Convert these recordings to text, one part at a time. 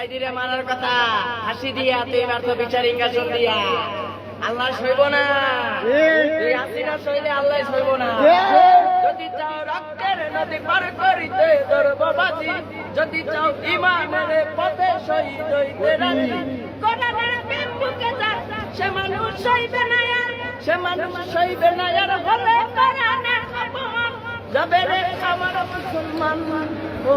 আইডিরে মারার কথা হাসি দিয়া তুই মারতো বিচার ইঙ্গাসন দিয়া। আল্লাহ সইব না। এই হাসিনা সইলে আল্লাহ সইব না। যদি চাও রক্তের নদী পার করিতে তোর বাবাজি যদি চাও ইমানের পথে শহীদ হইতে রাজি। কোরআনের সে মানুষ সইবে না আর। সে মানুষ সইবে না আর হলে কোরআনের অপমান। যাবে রে আমার মুসলমান। ও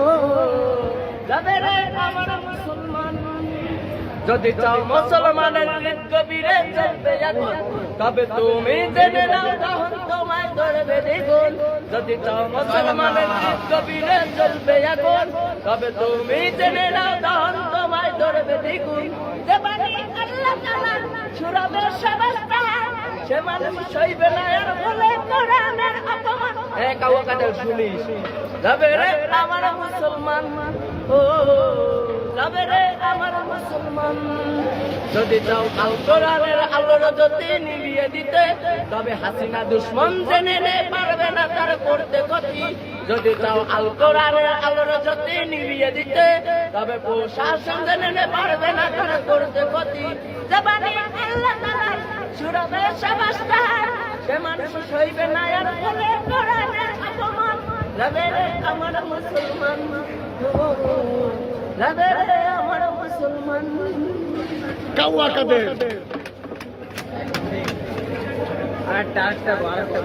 যদি চাও মুসলমানের গভীরে চলবে এখন, তবে তুমি জেনে নাও তখন তোমায় ধরবে দ্বিগুণ। যদি চাও মুসলমানের গভীরে তবে তুমি জেনে নাও তখন তোমায় ধরবে দ্বিগুণ যে বাণী আল্লাহ তাআলা সুরাবে সবাস্তা যদি চাও আল কোরআনের আলোর জ্যোতি নিভিয়ে দিতে, তবে হাসিনা দুশ্মন জেনে পারবে না তার করতে ক্ষতি। যদি চাও আল কোরআনের আলোর জ্যোতি নিভিয়ে দিতে, তবে প্রশাসন জেনে পারবে না তার করতে ক্ষতি। সুরাবে সবাস্তার সে মানুষ না আর বলে কোরআনের অপমান। যাবে রে আমার মুসলমান। ও, রে আমার মুসলমান। কাউয়া কাদের? আরেকটা আরেকটা আরেকটা